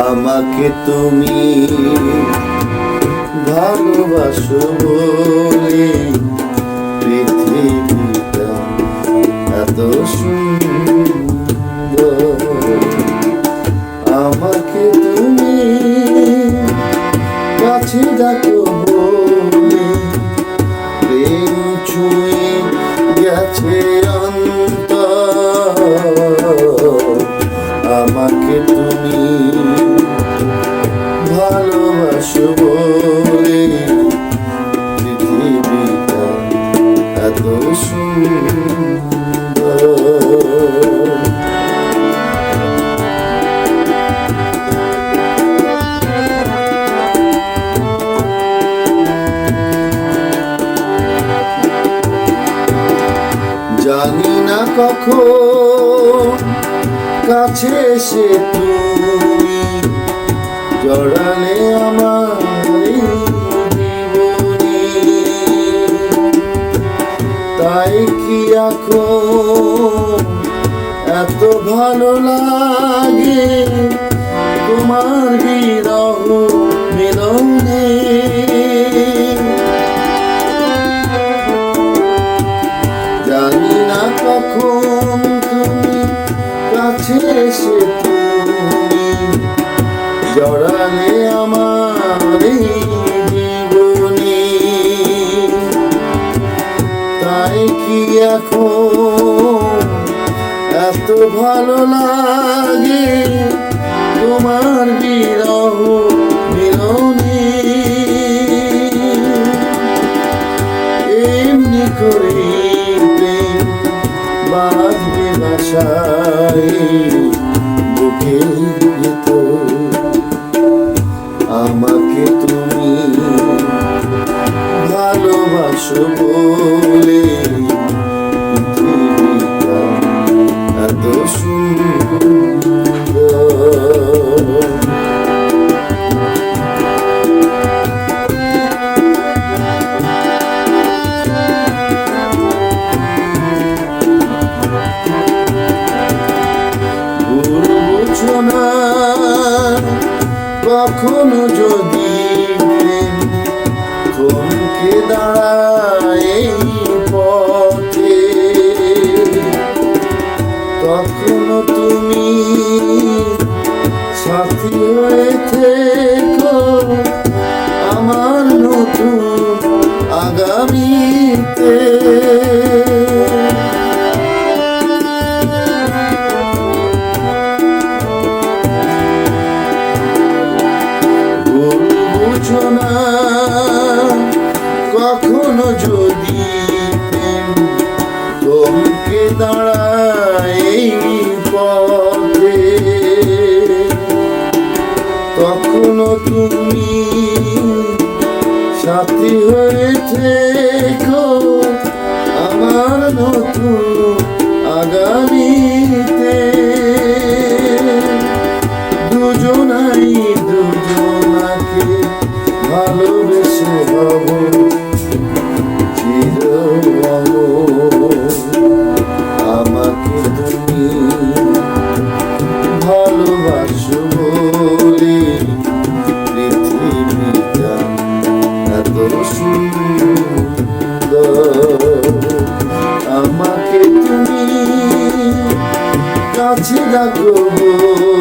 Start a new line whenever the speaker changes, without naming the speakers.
আমাকে তুমি ভালোবাসো বলে পৃথিবীটা এত সুন্দর। আমাকে তুমি কাছে ডাকো বলে, প্রেম ছুঁয়ে গেছে বলে পৃথিবীটা এত জানি না কখন কাছে এসে তুমি। জড়ালে আমার তাই কি এখন এত ভালো লাগে? তোমার বিরহ মিলনে। জানি না কখন তুমি কাছে এসে তুমি। আমার জীবনে তাই কি এত ভালো লাগে তোমার বিরহ মিলনে? এমনি করে প্রেম বাঁধবে বাসায় বুকের তুমি ভালোবাসো বলে এত সুন্দর। কখনো যদি এই পথে। তখনো তুমি সাথী হয়ে সাথী হয়ে থেকো আমার নতুন আগামীতে। দুজনাই দুজনাকে ভালোবেসে হব চির আমাকে তুমি কাছে রাখো।